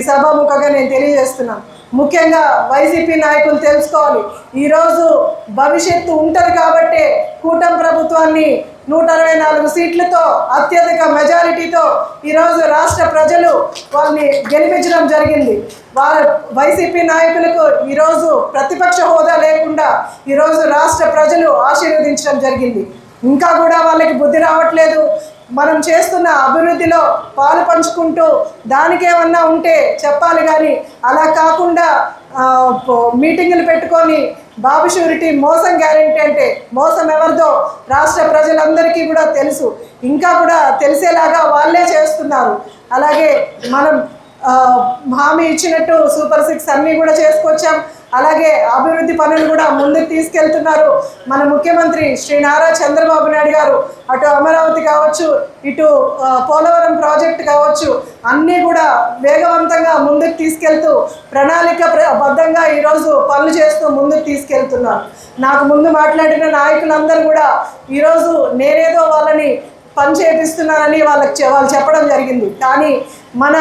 ఈ సభాముఖంగా నేను తెలియజేస్తున్నాను ముఖ్యంగా వైసీపీ నాయకులు తెలుసుకోవాలి. ఈరోజు భవిష్యత్తు ఉంటుంది కాబట్టే కూటమి ప్రభుత్వాన్ని నూట అరవై నాలుగు సీట్లతో అత్యధిక మెజారిటీతో ఈరోజు రాష్ట్ర ప్రజలు వాళ్ళని గెలిపించడం జరిగింది. వారు వైసీపీ నాయకులకు ఈరోజు ప్రతిపక్ష హోదా లేకుండా ఈరోజు రాష్ట్ర ప్రజలు ఆశీర్వదించడం జరిగింది. ఇంకా కూడా వాళ్ళకి బుద్ధి రావట్లేదు. మనం చేస్తున్న అభివృద్ధిలో పాలు పంచుకుంటూ దానికేమన్నా ఉంటే చెప్పాలి కానీ అలా కాకుండా మీటింగులు పెట్టుకొని బాబు షూరిటీ మోసం గ్యారెంటీ అంటే మోసం ఎవరిదో రాష్ట్ర ప్రజలందరికీ కూడా తెలుసు. ఇంకా కూడా తెలిసేలాగా వాళ్ళే చేస్తున్నారు. అలాగే మనం హామీ ఇచ్చినట్టు సూపర్ సిక్స్ అన్నీ కూడా చేసుకొచ్చాం. అలాగే అభివృద్ధి పనులు కూడా ముందుకు తీసుకెళ్తున్నారు. మన ముఖ్యమంత్రి శ్రీ నారా చంద్రబాబు నాయుడు గారు అటు అమరావతి కావచ్చు ఇటు పోలవరం ప్రాజెక్టు కావచ్చు అన్నీ కూడా వేగవంతంగా ముందుకు తీసుకెళ్తూ ప్రణాళిక ప్ర- బద్ధంగా ఈరోజు పనులు చేస్తూ ముందుకు తీసుకెళ్తున్నారు. నాకు ముందు మాట్లాడిన నాయకులందరూ కూడా ఈరోజు నేనేదో వాళ్ళని పని చేపిస్తున్నానని వాళ్ళకి వాళ్ళు చెప్పడం జరిగింది. కానీ మన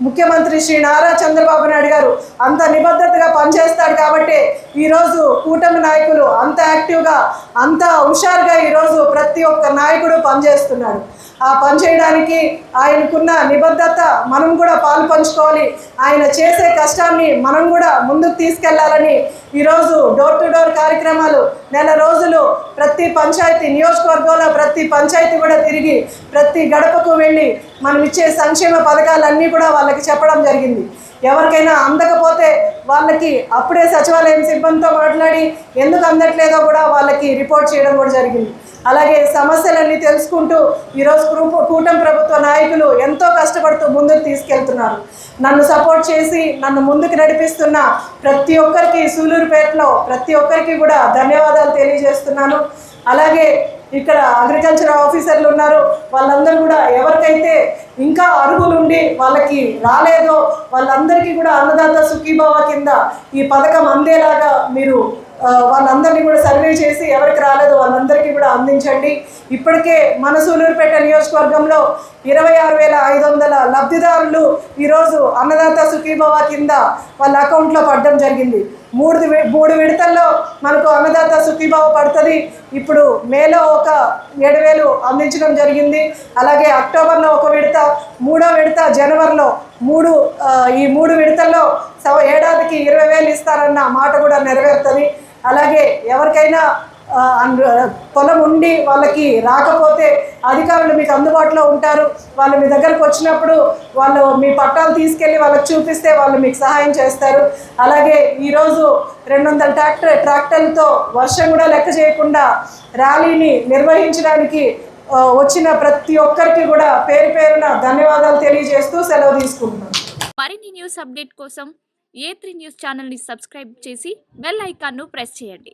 ముఖ్యమంత్రి శ్రీ నారా చంద్రబాబు నాయుడు గారు అంత నిబద్ధతగా పనిచేస్తాడు కాబట్టి ఈరోజు కూటమి నాయకులు అంత యాక్టివ్గా అంత హుషారుగా ఈరోజు ప్రతి ఒక్క నాయకుడు పనిచేస్తున్నాడు. ఆ పనిచేయడానికి ఆయనకున్న నిబద్ధత మనం కూడా పాలు పంచుకోవాలి ఆయన చేసే కష్టాన్ని మనం కూడా ముందుకు తీసుకెళ్ళాలని ఈరోజు డోర్ టు డోర్ కార్యక్రమాలు నెల రోజులు ప్రతి పంచాయతీ నియోజకవర్గంలో ప్రతి పంచాయతీ కూడా తిరిగి ప్రతి గడపకు వెళ్ళి మనం ఇచ్చే సంక్షేమ పథకాలన్నీ కూడా వాళ్ళకి చెప్పడం జరిగింది. ఎవరికైనా అందకపోతే వాళ్ళకి అప్పుడే సచివాలయం సిబ్బందితో మాట్లాడి ఎందుకు అందట్లేదో కూడా వాళ్ళకి రిపోర్ట్ చేయడం కూడా జరిగింది. అలాగే సమస్యలన్నీ తెలుసుకుంటూ ఈరోజు కూ- కూటమి ప్రభుత్వ నాయకులు ఎంతో కష్టపడుతూ ముందుకు తీసుకెళ్తున్నారు. నన్ను సపోర్ట్ చేసి నన్ను ముందుకు నడిపిస్తున్న ప్రతి ఒక్కరికి సూలూరుపేటలో ప్రతి ఒక్కరికి కూడా ధన్యవాదాలు తెలియజేస్తున్నాను. అలాగే ఇక్కడ అగ్రికల్చర్ ఆఫీసర్లు ఉన్నారు. వాళ్ళందరూ కూడా ఎవరికైతే ఇంకా అర్హులుండి వాళ్ళకి రాలేదో వాళ్ళందరికీ కూడా అన్నదాత సుఖీభావ కింద ఈ పథకం అందేలాగా మీరు వాళ్ళందరినీ కూడా సర్వే చేసి ఎవరికి రాలేదో వాళ్ళందరికీ అందించండి. ఇప్పటికే మన సూలూరుపేట నియోజకవర్గంలో ఇరవై ఆరు వేల ఐదు వందల లబ్ధిదారులు ఈరోజు అన్నదాత సుఖీభవ కింద వాళ్ళ అకౌంట్లో పడడం జరిగింది. మూడు మూడు విడతల్లో మనకు అన్నదాత సుఖీభావ పడుతుంది. ఇప్పుడు మేలో ఒక ఏడు వేలు అందించడం జరిగింది. అలాగే అక్టోబర్లో ఒక విడత మూడో విడత జనవరిలో మూడు ఈ మూడు విడతల్లో సవ ఏడాదికి ఇరవై వేలు ఇస్తారన్న మాట కూడా నెరవేరుతుంది. అలాగే ఎవరికైనా పొలం ఉండి వాళ్ళకి రాకపోతే అధికారులు మీకు అందుబాటులో ఉంటారు. వాళ్ళు మీ దగ్గరకు వచ్చినప్పుడు వాళ్ళు మీ పట్టాలు తీసుకెళ్ళి వాళ్ళకి చూపిస్తే వాళ్ళు మీకు సహాయం చేస్తారు. అలాగే ఈరోజు రెండు వందల ట్రాక్టర్ ట్రాక్టర్లతో వర్షం కూడా లెక్క చేయకుండా ర్యాలీని నిర్వహించడానికి వచ్చిన ప్రతి ఒక్కరికి కూడా పేరు పేరున ధన్యవాదాలు తెలియజేస్తూ సెలవు తీసుకుంటున్నాను. మరిన్ని న్యూస్ అప్డేట్ కోసం ఏ త్రీ న్యూస్ ఛానల్ని సబ్స్క్రైబ్ చేసి బెల్ ఐకాన్ను ప్రెస్ చేయండి.